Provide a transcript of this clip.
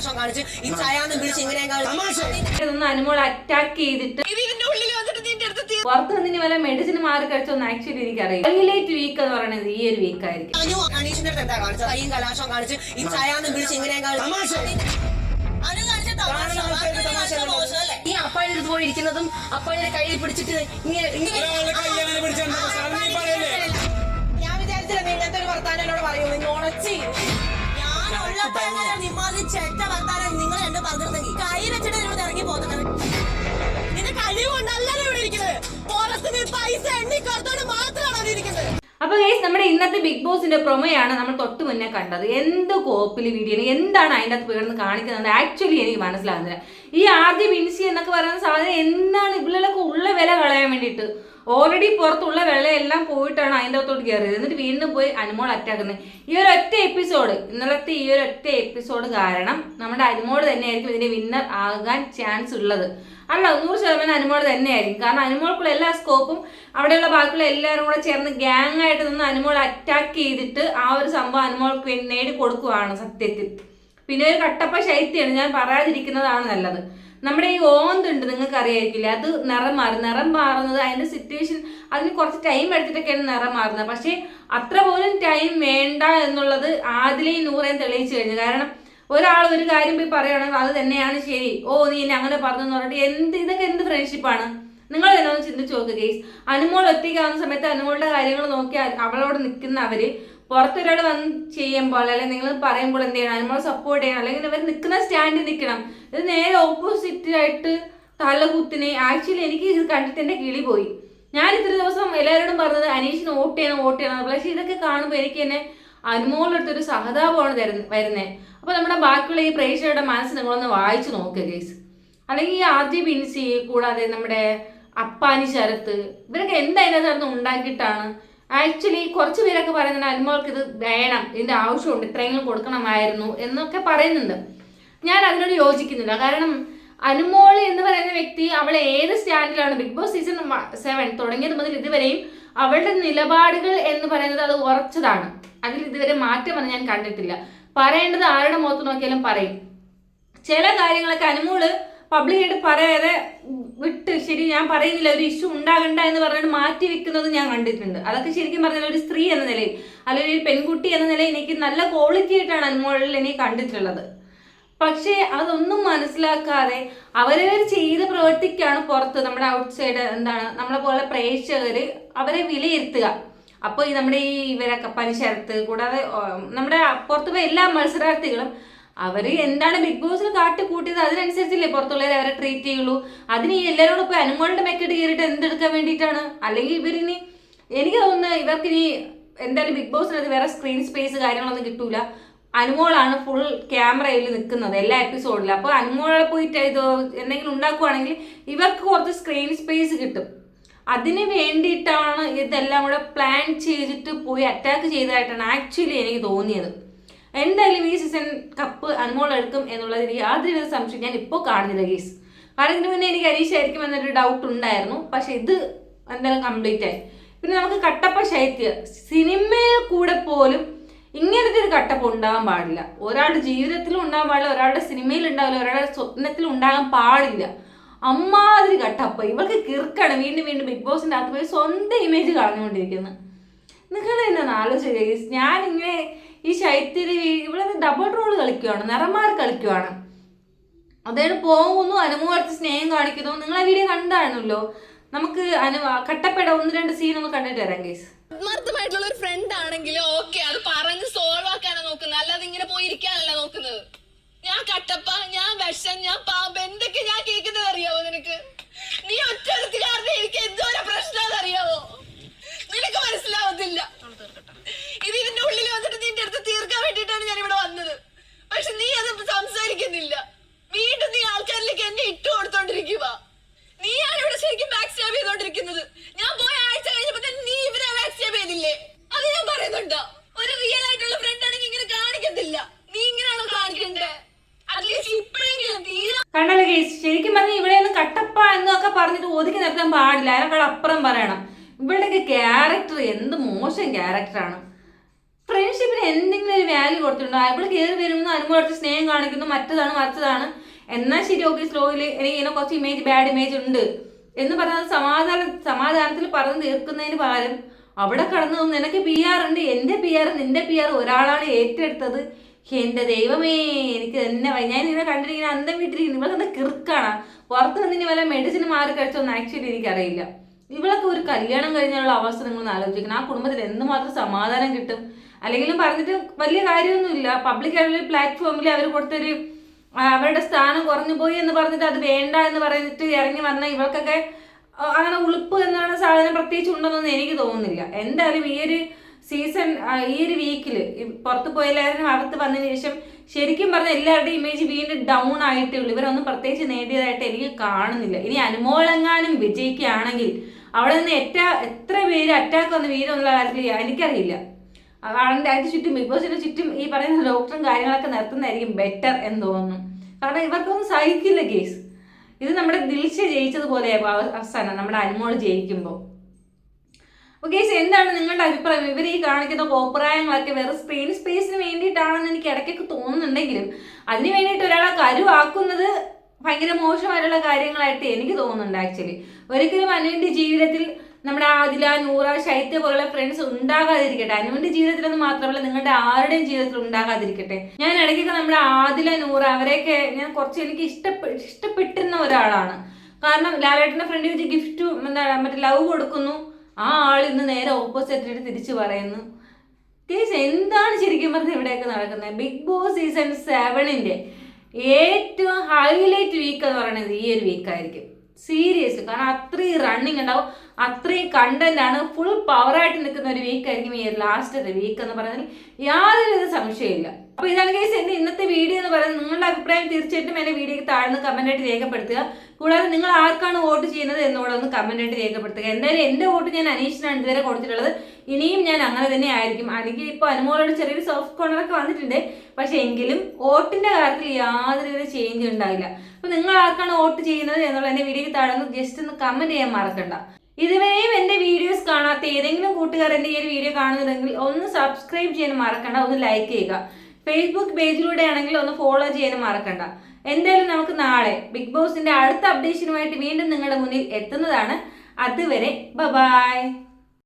കലാശം കാണിച്ച് ഈ ചായാന്ന് വിളിച്ച് ഇങ്ങനെ അനുമോൾ അറ്റാക്ക് ചെയ്തിട്ട് പുറത്ത് നിന്ന് വല്ല മെഡിസിൻ മാറി കഴിച്ചോന്ന് ആക്ച്വലി എനിക്കറിയാം ഹൈലൈറ്റ് വീക്ക് എന്ന് പറയുന്നത് ഈ ഒരു വീക്ക് ആയിരിക്കും. അനു അനീഷിന്റെ അടുത്ത് എന്താ കാണിച്ചത്? കൈയും കലാശം കാണിച്ച് ഈ ചായാന്ന് വിളിച്ച് ഇങ്ങനെ തമാശ? ഈ അപ്പായുടെ അടുത്ത് പോയി ഇരിക്കുന്നതും അപ്പായുടെ കയ്യിൽ പിടിച്ചിട്ട് ഇങ്ങനെ ഞാൻ വിചാരിച്ചില്ല നീ ഇങ്ങനത്തെ ഒരു വർത്താനം എന്നോട് പറയൂ നിങ്ങൾ ഉണച്ചി നിങ്ങൾ എന്നെ കൈ വെച്ചിട്ട് ഇറങ്ങി നിന്റെ പൈസ മാത്രമാണ് അപ്പൊ ഗൈസ് നമ്മുടെ ഇന്നത്തെ ബിഗ് ബോസിന്റെ പ്രൊമോയാണ് നമ്മൾ തൊട്ട് മുന്നേ കണ്ടത്. എന്ത് കോപ്പിൽ വീഡിയോ എന്താണ് അതിന്റെ അകത്ത് വീടുന്ന് കാണിക്കുന്നത് ആക്ച്വലി എനിക്ക് മനസ്സിലാകുന്നില്ല. ഈ ആദ്യ വിൻസി എന്നൊക്കെ പറയുന്ന സാധനം എന്താണ്? ഇവിടെയൊക്കെ ഉള്ള വില കളയാൻ വേണ്ടിയിട്ട്. ഓൾറെഡി പുറത്തുള്ള വിലയെല്ലാം പോയിട്ടാണ് അതിന്റെ അകത്തോട്ട് കയറിയത്. എന്നിട്ട് വീണ്ടും പോയി അനുമോൾ അറ്റാക്കുന്നത് ഈ ഒരു ഒറ്റ എപ്പിസോഡ് ഇന്നലത്തെ ഈ ഒരു ഒറ്റ എപ്പിസോഡ് കാരണം നമ്മുടെ അനുമോൾ തന്നെയായിരിക്കും ഇതിന്റെ വിന്നർ ആകാൻ ചാൻസ് ഉള്ളത്. അല്ല നൂറ് ശതമാനം അനുമോൾ തന്നെയായിരിക്കും. കാരണം അനുമോൾക്കുള്ള എല്ലാ സ്കോപ്പും അവിടെയുള്ള ബാക്കിയുള്ള എല്ലാവരും കൂടെ ചേർന്ന് ഗ്യാങ് ആയിട്ട് നിന്ന് അനുമോൾ അറ്റാക്ക് ചെയ്തിട്ട് ആ ഒരു സംഭവം അനുമോൾക്ക് നേടി കൊടുക്കുവാണ് സത്യത്തിൽ. പിന്നെ ഒരു കട്ടപ്പ ശൈത്യാണ് ഞാൻ പറയാതിരിക്കുന്നതാണ് നല്ലത്. നമ്മുടെ ഈ ഓന്തുണ്ട് നിങ്ങൾക്ക് അറിയായിരിക്കില്ല അത് നിറം മാറും. നിറം മാറുന്നത് അതിന്റെ സിറ്റുവേഷൻ അതിന് കുറച്ച് ടൈം എടുത്തിട്ടൊക്കെയാണ് നിറം മാറുന്നത്. പക്ഷേ അത്ര പോലും ടൈം വേണ്ട എന്നുള്ളത് ആദിലെയും നൂറേയും തെളിയിച്ചു കഴിഞ്ഞു. കാരണം ഒരാൾ ഒരു കാര്യം പോയി പറയുകയാണെങ്കിൽ അത് തന്നെയാണ് ശരി. ഓ നീ എന്നെ അങ്ങനെ പറഞ്ഞു എന്ന് പറഞ്ഞിട്ട് എന്ത് ഇതൊക്കെ എന്ത് ഫ്രണ്ട്ഷിപ്പാണ് നിങ്ങൾ തന്നെ ഒന്ന് ചിന്തിച്ച് നോക്കുക ഗെയ്സ് അനുമോൾ ഒറ്റയ്ക്കാവുന്ന സമയത്ത് അനുമോളുടെ കാര്യങ്ങൾ നോക്കി അവളോട് നിൽക്കുന്ന അവർ പുറത്തൊരാൾ വന്ന് ചെയ്യുമ്പോൾ അല്ലെങ്കിൽ നിങ്ങൾ പറയുമ്പോൾ എന്ത് ചെയ്യണം? അനുമോളെ സപ്പോർട്ട് ചെയ്യണം. അല്ലെങ്കിൽ അവർ നിൽക്കുന്ന സ്റ്റാൻഡിൽ നിൽക്കണം. ഇത് നേരെ ഓപ്പോസിറ്റ് ആയിട്ട് തലകുത്തിനെ ആക്ച്വലി എനിക്ക് ഇത് കണ്ടിട്ട് എന്റെ കിളി പോയി. ഞാൻ ഇത്ര ദിവസം എല്ലാവരോടും പറഞ്ഞത് അനീഷിന് വോട്ട് ചെയ്യണം വോട്ട് ചെയ്യണം പക്ഷേ ഇതൊക്കെ കാണുമ്പോൾ എനിക്ക് എന്നെ അനുമോളുടെ അടുത്തൊരു സഹതാപമാണ് തരുന്നത് വരുന്നത് അപ്പോൾ നമ്മുടെ ബാക്കിയുള്ള ഈ പ്രേക്ഷകരുടെ മനസ്സ് നിങ്ങളൊന്ന് വായിച്ചു നോക്കുക ഗേസ് അല്ലെങ്കിൽ ഈ ആദ്യ ബിൻസി കൂടാതെ നമ്മുടെ അപ്പാനി ശരത്ത് ഇവരൊക്കെ എന്തായാലും അതിനകത്ത് ഉണ്ടാക്കിയിട്ടാണ് ആക്ച്വലി കുറച്ച് പേരൊക്കെ പറയുന്നുണ്ട് അനുമോൾക്ക് ഇത് വേണം ഇതിന്റെ ആവശ്യമുണ്ട് ഇത്രയെങ്കിലും കൊടുക്കണമായിരുന്നു എന്നൊക്കെ പറയുന്നുണ്ട്. ഞാൻ അതിനോട് യോജിക്കുന്നില്ല. കാരണം അനുമോൾ എന്ന് പറയുന്ന വ്യക്തി അവൾ ഏത് സ്റ്റാൻഡിലാണ് ബിഗ് ബോസ് സീസൺ സെവൻ തുടങ്ങിയത് മുതൽ ഇതുവരെയും അവളുടെ നിലപാടുകൾ എന്ന് പറയുന്നത് അത് ഉറച്ചതാണ്. അതിൽ ഇതുവരെ മാറ്റം വന്ന് ഞാൻ കണ്ടിട്ടില്ല. പറയേണ്ടത് ആരുടെ മുഖത്ത് നോക്കിയാലും പറയും. ചില കാര്യങ്ങളൊക്കെ അനുമോൾ പബ്ലിക്കായിട്ട് പറയാതെ വിട്ട് ശരി ഞാൻ പറയുന്നില്ല ഒരു ഇഷ്യൂ ഉണ്ടാകണ്ട എന്ന് പറഞ്ഞിട്ട് മാറ്റി വെക്കുന്നത് ഞാൻ കണ്ടിട്ടുണ്ട്. അതൊക്കെ ശരിക്കും പറഞ്ഞാൽ ഒരു സ്ത്രീ എന്ന നിലയിൽ അല്ലെങ്കിൽ ഒരു പെൺകുട്ടി എന്ന നിലയിൽ എനിക്ക് നല്ല ക്വാളിറ്റി ആയിട്ടാണ് അനുമോളിൽ എനിക്ക് കണ്ടിട്ടുള്ളത്. പക്ഷേ അതൊന്നും മനസ്സിലാക്കാതെ അവരവർ ചെയ്ത പ്രവൃത്തിക്കാണ് പുറത്ത്. നമ്മുടെ ഔട്ട് സൈഡ് എന്താണ് നമ്മളെ പോലെ പ്രേക്ഷകർ അവരെ വിലയിരുത്തുക. അപ്പോൾ ഈ നമ്മുടെ ഈ ഇവരൊക്കെ പനിശരത്ത് കൂടാതെ നമ്മുടെ പുറത്തുപോയ എല്ലാ മത്സരാർത്ഥികളും അവർ എന്താണ് ബിഗ് ബോസിൽ കാട്ടി കൂട്ടിയത് അതിനനുസരിച്ചില്ലേ പുറത്തുള്ളവരെ അവരെ ട്രീറ്റ് ചെയ്യുള്ളൂ. അതിന് ഈ എല്ലാവരോടും പോയി അനുമോളുടെ മെക്കെട്ട് കയറിയിട്ട് എന്തെടുക്കാൻ വേണ്ടിയിട്ടാണ്? അല്ലെങ്കിൽ ഇവരിനി എനിക്ക് തോന്നുന്നു ഇവർക്ക് ഇനി എന്തായാലും ബിഗ് ബോസിനകത്ത് വേറെ സ്ക്രീൻ സ്പേസ് കാര്യങ്ങളൊന്നും കിട്ടൂല. അനുമോളാണ് ഫുൾ ക്യാമറയിൽ നിൽക്കുന്നത് എല്ലാ എപ്പിസോഡിലും അപ്പോൾ അനുമോളെ പോയിട്ട് ഇത് എന്തെങ്കിലും ഉണ്ടാക്കുവാണെങ്കിൽ ഇവർക്ക് കുറച്ച് സ്ക്രീൻ സ്പേസ് കിട്ടും. അതിന് വേണ്ടിയിട്ടാണ് ഇതെല്ലാം കൂടെ പ്ലാൻ ചെയ്തിട്ട് പോയി അറ്റാക്ക് ചെയ്തതായിട്ടാണ് ആക്ച്വലി എനിക്ക് തോന്നിയത്. എന്തായാലും ഈ സീസൺ കപ്പ് അനുമോൾ എടുക്കും എന്നുള്ളതിൽ യാതൊരു സംശയം ഞാൻ ഇപ്പോൾ കാണുന്നില്ല ഗീസ് കാരണം മുന്നേ എനിക്ക് അരീഷ് ആയിരിക്കും എന്നൊരു ഡൗട്ട് ഉണ്ടായിരുന്നു. പക്ഷെ ഇത് എന്തായാലും കംപ്ലീറ്റ് ആയി. പിന്നെ നമുക്ക് കട്ടപ്പ ശൈത്യ. സിനിമയിൽ കൂടെ പോലും ഇങ്ങനത്തെ ഒരു കട്ടപ്പ ഉണ്ടാകാൻ പാടില്ല. ഒരാളുടെ ജീവിതത്തിലും ഉണ്ടാകാൻ പാടില്ല ഒരാളുടെ സിനിമയിൽ ഉണ്ടാവില്ല ഒരാളുടെ സ്വപ്നത്തിൽ ഉണ്ടാകാൻ പാടില്ല. അമ്മാതിരി കട്ടപ്പ. ഇവൾക്ക് കിർക്കാണ് വീണ്ടും വീണ്ടും ബിഗ് ബോസിന്റെ അകത്ത് പോയി സ്വന്തം ഇമേജ് കളഞ്ഞുകൊണ്ടിരിക്കുന്നത് നിങ്ങൾ എന്നാണ് ആലോചിക്കുക ഞാൻ ഈ ശൈത്യരി ഇവിടെ ഡബിൾ റോൾ കളിക്കുവാണ് നിറന്മാർ കളിക്കുവാണ്. അതായത് പോകുന്നു അനുമോളത്ത് സ്നേഹം കാണിക്കുന്നു. നിങ്ങൾ ആ വീഡിയോ കണ്ടായിരുന്നല്ലോ? നമുക്ക് അനു കട്ടപ്പെട ഒന്ന് രണ്ട് സീൻ ഒന്ന് കണ്ടിട്ട് തരാം കേസ് ഒരു ഫ്രണ്ട് ആണെങ്കിൽ ഓക്കെ അത് പറഞ്ഞ് സോൾവ് ആക്കാനാ നോക്കുന്നത്. അല്ലാതെ ഇങ്ങനെ പോയിരിക്കാനല്ല നോക്കുന്നത്. ഞാൻ കട്ടപ്പ ഞാൻ വിഷം ഞാൻ പാമ്പ് എന്തൊക്കെ ഞാൻ കേൾക്കുന്നത് അറിയാവോ നിനക്ക് നീ ഒറ്റ കാരണം എനിക്ക് എന്തോരം പ്രശ്നം അറിയാവോ നിനക്ക് മനസ്സിലാവത്തില്ല ഇത് ഇതിന്റെ ഉള്ളിൽ വന്നിട്ട് നിന്റെ അടുത്ത് തീർക്കാൻ വേണ്ടിയിട്ടാണ് ഞാൻ ഇവിടെ വന്നത് പക്ഷെ നീ അത് സംസാരിക്കുന്നില്ല വീണ്ടും നീ ആൾക്കാരിലേക്ക് എന്നെ ഇട്ടു കൊടുത്തോണ്ടിരിക്കുക നീയാണ് ഇവിടെ ശരിക്കും ബാക്ക് സ്റ്റാബ് ചെയ്തോണ്ടിരിക്കുന്നത് ഞാൻ പോയ ആഴ്ച കഴിഞ്ഞപ്പോ തന്നെ നീ ഇവരെ ബാക്ക് സ്റ്റാബ് ചെയ്തില്ലേ അത് ഞാൻ പറയുന്നുണ്ടോ ഒരു റിയൽ ആയിട്ടുള്ള ഫ്രണ്ട് ആണെങ്കിൽ ഇങ്ങനെ കാണിക്കത്തില്ല നീ ഇങ്ങനെയാണോ കാണിക്കണ്ടേ അറ്റ്ലീസ്റ്റ് ഇപ്പോഴെങ്കിലും തീരെ കണ്ടല്ലോ കേസ് ശരിക്കും പറഞ്ഞാൽ ഇവിടെ ഒന്ന് കട്ടപ്പ എന്നൊക്കെ പറഞ്ഞിട്ട് ഒതുക്കി നിർത്താൻ പാടില്ല. അതിനേക്കാൾ അപ്പുറം പറയണം. ഇവളുടെയൊക്കെ ക്യാരക്ടർ എന്ത് മോശം ക്യാരക്ടറാണ് ഫ്രണ്ട്ഷിപ്പിന് എന്തെങ്കിലും ഒരു വാല്യൂ കൊടുത്തിട്ടുണ്ടോ? ഇവിടെ കയറി വരുമ്പോൾ അനുഭവം സ്നേഹം കാണിക്കുന്നു മറ്റതാണ് മറ്റതാണ് എന്നാൽ ശരി ഓക്കെ സ്ലോയിൽ എനിക്ക് ഇങ്ങനെ കുറച്ച് ഇമേജ് ബാഡ് ഇമേജ് ഉണ്ട്. എന്ന് പറഞ്ഞാൽ സമാധാന സമാധാനത്തിൽ പറഞ്ഞു തീർക്കുന്നതിന് പകരം അവിടെ കടന്നു നിനക്ക് പി ആർ ഉണ്ട്. എന്റെ പി ആർ നിന്റെ പി ആർ ഒരാളാണ് ഏറ്റെടുത്തത്. എന്റെ ദൈവമേ എനിക്ക് തന്നെ. ഞാൻ ഇങ്ങനെ കണ്ടിരിക്കുന്ന അന്തം വീട്ടിലിരിക്കുന്നു ഇവളെന്താ കിറുക്കാണ്. പുറത്ത് വന്നിന് വല്ല മെഡിസിൻ മാറി കഴിച്ചൊന്നും ആക്ച്വലി എനിക്കറിയില്ല. ഇവളൊക്കെ ഒരു കല്യാണം കഴിഞ്ഞുള്ള അവസ്ഥ നിങ്ങൾ ആലോചിക്കണം. ആ കുടുംബത്തിൽ എന്തുമാത്രം സമാധാനം കിട്ടും? അല്ലെങ്കിലും പറഞ്ഞിട്ട് വലിയ കാര്യമൊന്നുമില്ല. പബ്ലിക് ആയിട്ടുള്ള പ്ലാറ്റ്ഫോമിൽ അവർ കൊടുത്തൊരു അവരുടെ സ്ഥാനം കുറഞ്ഞു പോയി എന്ന് പറഞ്ഞിട്ട് അത് വേണ്ട എന്ന് പറഞ്ഞിട്ട് ഇറങ്ങി വന്ന ഇവൾക്കൊക്കെ അങ്ങനെ ഉളുപ്പ് എന്ന് പറയുന്ന സാധനം പ്രത്യേകിച്ച് ഉണ്ടെന്നൊന്നും എനിക്ക് തോന്നുന്നില്ല. എന്തായാലും ഈ ഒരു സീസൺ ഈ ഒരു വീക്കിൽ പുറത്ത് പോയില്ലായിരുന്നു അകത്ത് വന്നതിന് ശേഷം ശരിക്കും പറഞ്ഞാൽ എല്ലാവരുടെയും ഇമേജ് വീണ്ടും ഡൗൺ ആയിട്ടേ ഉള്ളൂ ഇവരൊന്നും പ്രത്യേകിച്ച് നേടിയതായിട്ട് എനിക്ക് കാണുന്നില്ല. ഇനി അനുമോളെങ്ങാനും വിജയിക്കുകയാണെങ്കിൽ അവിടെ നിന്ന് എറ്റ എത്ര പേര് അറ്റാക്ക് വന്ന് വീരമുള്ള കാര്യത്തിൽ എനിക്കറിയില്ല. അവളുടെ അതിന് ചുറ്റും ബിഗ് ബോസിന് ചുറ്റും ഈ പറയുന്ന ഡോക്ടറും കാര്യങ്ങളൊക്കെ നിർത്തുന്നതായിരിക്കും ബെറ്റർ എന്ന് തോന്നുന്നു. കാരണം ഇവർക്കൊന്നും സഹിക്കില്ല കേസ് ഇത് നമ്മുടെ ദിൽഷ ജയിച്ചതുപോലെ അവസാനം. നമ്മുടെ അനുമോൾ ജയിക്കുമ്പോൾ ഓക്കെ എന്താണ് നിങ്ങളുടെ അഭിപ്രായം? ഇവർ ഈ കാണിക്കുന്ന കോപ്രായങ്ങളൊക്കെ വേറെ സ്ക്രീൻ സ്പേസിന് വേണ്ടിയിട്ടാണെന്ന് എനിക്ക് ഇടയ്ക്കൊക്കെ തോന്നുന്നുണ്ടെങ്കിലും അതിന് വേണ്ടിയിട്ട് ഒരാളെ കരുവാക്കുന്നത് ഭയങ്കര മോശമായിട്ടുള്ള കാര്യങ്ങളായിട്ട് എനിക്ക് തോന്നുന്നുണ്ട് ആക്ച്വലി ഒരിക്കലും അനുവിന്റെ ജീവിതത്തിൽ നമ്മുടെ ആദില നൂറ ശൈത്യ പോലുള്ള ഫ്രണ്ട്സ് ഉണ്ടാകാതിരിക്കട്ടെ. ജീവിതത്തിൽ ജീവിതത്തിലൊന്ന് മാത്രമല്ല നിങ്ങളുടെ ആരുടെയും ജീവിതത്തിൽ ഉണ്ടാകാതിരിക്കട്ടെ. ഞാൻ ഇടയ്ക്കൊക്കെ നമ്മുടെ ആദില നൂറ അവരെയൊക്കെ ഞാൻ കുറച്ച് എനിക്ക് ഇഷ്ടപ്പെ ഇഷ്ടപ്പെട്ടിരുന്ന ഒരാളാണ്. കാരണം ലാലേട്ടന്റെ ഫ്രണ്ടിൽ വെച്ച് ഗിഫ്റ്റ് എന്താ മറ്റേ ലവ് കൊടുക്കുന്നു. ആ ആൾ ഇന്ന് നേരെ ഓപ്പോസിറ്റ് തിരിച്ചു പറയുന്നു. കേസ് എന്താണ് ശരിക്കും പറഞ്ഞത് ഇവിടെയൊക്കെ നടക്കുന്നത്? ബിഗ് ബോസ് സീസൺ സെവനിന്റെ ഏറ്റവും ഹൈലൈറ്റ് വീക്ക് എന്ന് പറയുന്നത് ഈ ഒരു വീക്ക് ആയിരിക്കും. സീരിയസ് കാരണം അത്രയും റണ്ണിങ് ഉണ്ടാവും. അത്രയും കണ്ടന്റ് ആണ്. ഫുൾ പവറായിട്ട് നിൽക്കുന്ന ഒരു വീക്ക് ആയിരിക്കും ഈ ലാസ്റ്റ് വീക്ക് എന്ന് പറയുന്നതിൽ യാതൊരുവിധ സംശയമില്ല അപ്പൊ ഇതാണ് കേസ് എന്റെ ഇന്നത്തെ വീഡിയോ എന്ന് പറയുന്നത്. നിങ്ങളുടെ അഭിപ്രായം തീർച്ചയായിട്ടും എന്റെ വീഡിയോക്ക് താഴ്ന്ന് ആയിട്ട് രേഖപ്പെടുത്തുക. കൂടാതെ നിങ്ങൾ ആർക്കാണ് വോട്ട് ചെയ്യുന്നത് എന്നോട് ഒന്ന് കമന്റ് ആയിട്ട് രേഖപ്പെടുത്തുക. എന്തായാലും എന്റെ വോട്ട് ഞാൻ അനീഷിനാണ് ഇതുവരെ കൊടുത്തിട്ടുള്ളത്. ഇനിയും ഞാൻ അങ്ങനെ തന്നെ ആയിരിക്കും. അല്ലെങ്കിൽ ഇപ്പോൾ അനുമോളോട് ചെറിയൊരു സോഫ്റ്റ് കോർണറൊക്കെ വന്നിട്ടുണ്ട്. പക്ഷെ എങ്കിലും വോട്ടിന്റെ കാര്യത്തിൽ യാതൊരുവിധ ചേഞ്ച് ഉണ്ടായില്ല അപ്പോൾ നിങ്ങൾ ആർക്കാണ് വോട്ട് ചെയ്യുന്നത് എന്നുള്ള എന്റെ താഴെ ഒന്ന് ജസ്റ്റ് ഒന്ന് കമന്റ് ചെയ്യാൻ മറക്കണ്ട. ഇതുവരെയും എന്റെ വീഡിയോസ് കാണാത്ത ഏതെങ്കിലും കൂട്ടുകാർ എന്റെ ഈ ഒരു വീഡിയോ കാണുന്നുണ്ടെങ്കിൽ ഒന്ന് സബ്സ്ക്രൈബ് ചെയ്യാൻ മറക്കണ്ട. ഒന്ന് ലൈക്ക് ചെയ്യുക. ഫേസ്ബുക്ക് പേജിലൂടെ ആണെങ്കിൽ ഒന്ന് ഫോളോ ചെയ്യാനും മറക്കണ്ട. എന്തായാലും നമുക്ക് നാളെ ബിഗ് ബോസിന്റെ അടുത്ത അപ്ഡേഷനുമായിട്ട് വീണ്ടും നിങ്ങളുടെ മുന്നിൽ എത്തുന്നതാണ്. അതുവരെ ബബായ് ബായ്